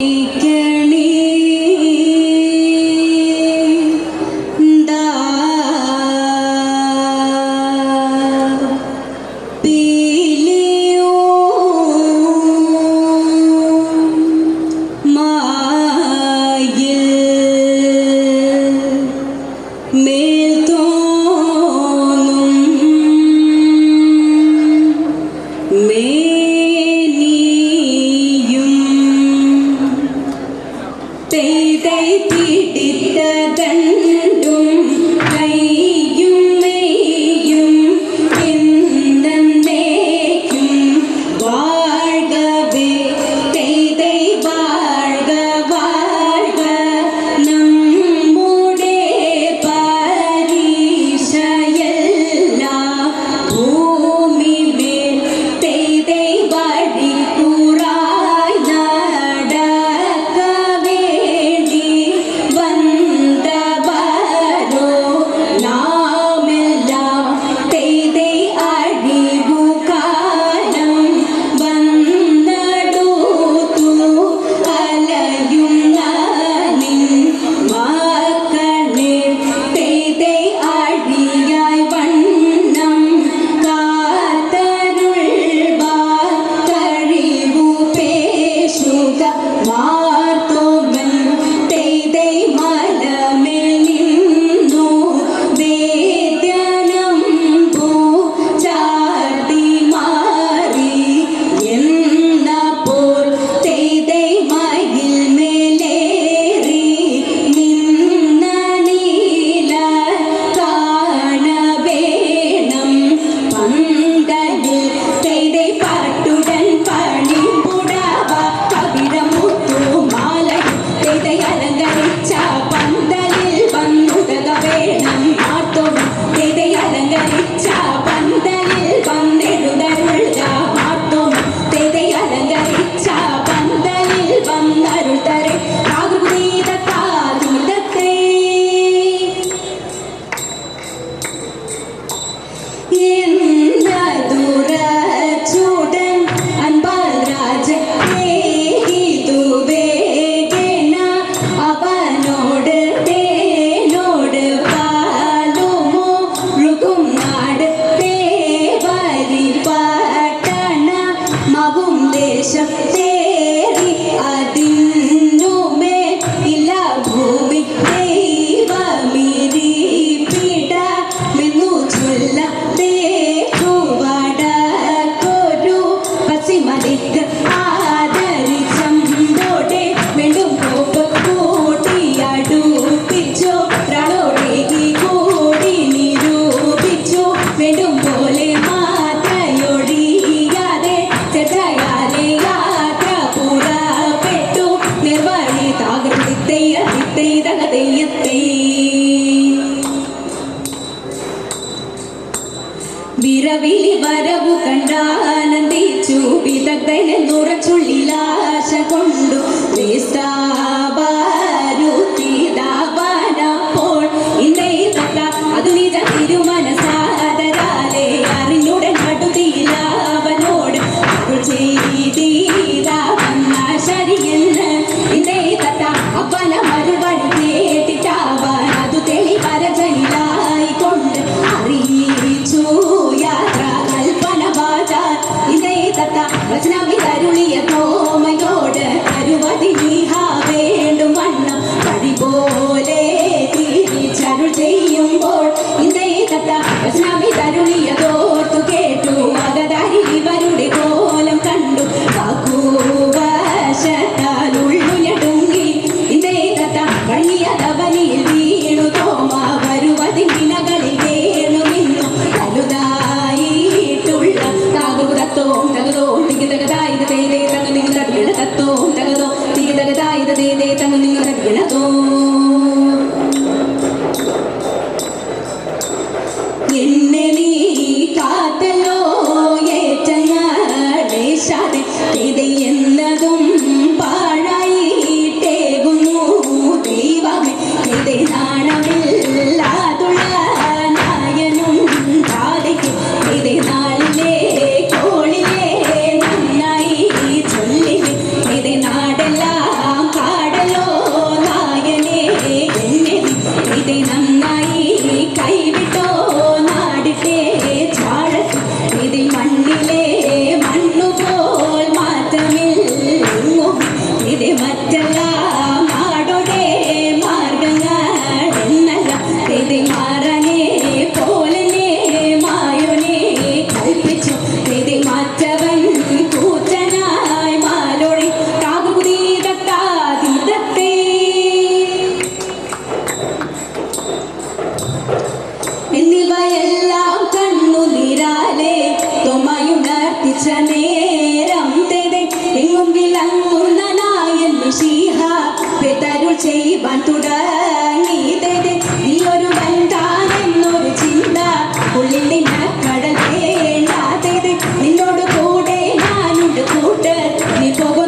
Take கனவு கண்டா വിളച്ച നേരം എങ്ങും വിളങ്ങുന്ന നായൻ മിഷീഹ പെതരുൾ ചെയ്യുവാൻ തുടങ്ങി നീ ഒരു ബന്ധാൻ ചിന്ത ഉള്ളിൽ കടൽ വേണ്ടാത്തത് നിന്നോട് കൂടെ ഞാനുണ്ട് കൂട്ട് നീ പോകും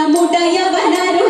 मोठा मोठा या बनारो